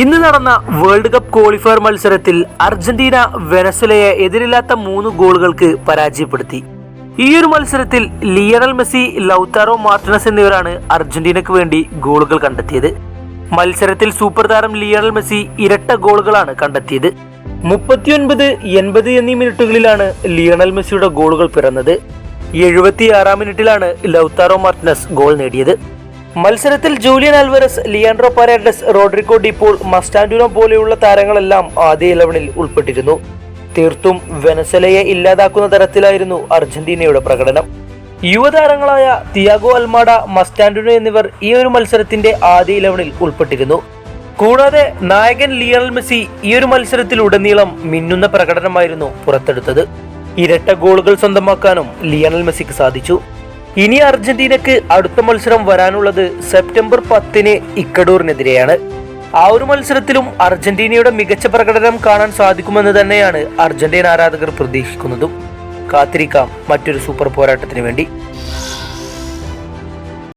ഇന്ന് നടന്ന world cup qualifier മത്സരത്തിൽ അർജന്റീന വെനസ്വലയെ എതിരില്ലാത്ത മൂന്ന് ഗോളുകൾക്ക് പരാജയപ്പെടുത്തി. ഈ ഒരു മത്സരത്തിൽ ലിയണൽ മെസ്സി ലൗത്താറോ മാർട്ടിനസ് എന്നിവരാണ് അർജന്റീനയ്ക്ക് വേണ്ടി ഗോളുകൾ കണ്ടെത്തിയത്. മത്സരത്തിൽ സൂപ്പർ താരം ലിയണൽ മെസ്സി ഇരട്ട ഗോളുകളാണ് കണ്ടെത്തിയത്. മുപ്പത്തിയൊൻപത് എൺപത് എന്നീ മിനിറ്റുകളിലാണ് ലിയണൽ മെസ്സിയുടെ ഗോളുകൾ പിറന്നത്. എഴുപത്തിയാറാം മിനിറ്റിലാണ് ലൗത്താറോ മാർട്ടിനസ് ഗോൾ നേടിയത്. മത്സരത്തിൽ Julian Alvarez Leandro Paredes Rodrigo De Paul Mastantuono പോലെയുള്ള താരങ്ങളെല്ലാം ആദ്യ ഇലവനിൽ ഉൾപ്പെട്ടിരുന്നു. തീർത്തും വെനസലയെ ഇല്ലാതാക്കുന്ന തരത്തിലായിരുന്നു അർജന്റീനയുടെ പ്രകടനം. യുവതാരങ്ങളായ തിയാഗോ അൽമാഡ മസ്റ്റാൻഡുനോ എന്നിവർ ഈ ഒരു മത്സരത്തിന്റെ ആദ്യ ഇലവനിൽ ഉൾപ്പെട്ടിരുന്നു. കൂടാതെ നായകൻ ലിയണൽ മെസ്സി ഈ ഒരു മത്സരത്തിൽ ഉടനീളം മിന്നുന്ന പ്രകടനമായിരുന്നു പുറത്തെടുത്തത്. ഇരട്ട ഗോളുകൾ സ്വന്തമാക്കാനും ലിയണൽ മെസ്സിക്ക് സാധിച്ചു. ഇനി അർജന്റീനക്ക് അടുത്ത മത്സരം വരാനുള്ളത് സെപ്റ്റംബർ പത്തിന് ഇക്കഡോറിനെതിരെയാണ്. ആ ഒരു മത്സരത്തിലും അർജന്റീനയുടെ മികച്ച പ്രകടനം കാണാൻ സാധിക്കുമെന്ന് തന്നെയാണ് അർജന്റീന ആരാധകർ പ്രതീക്ഷിക്കുന്നതും. കാത്തിരിക്കാം മറ്റൊരു സൂപ്പർ പോരാട്ടത്തിന് വേണ്ടി.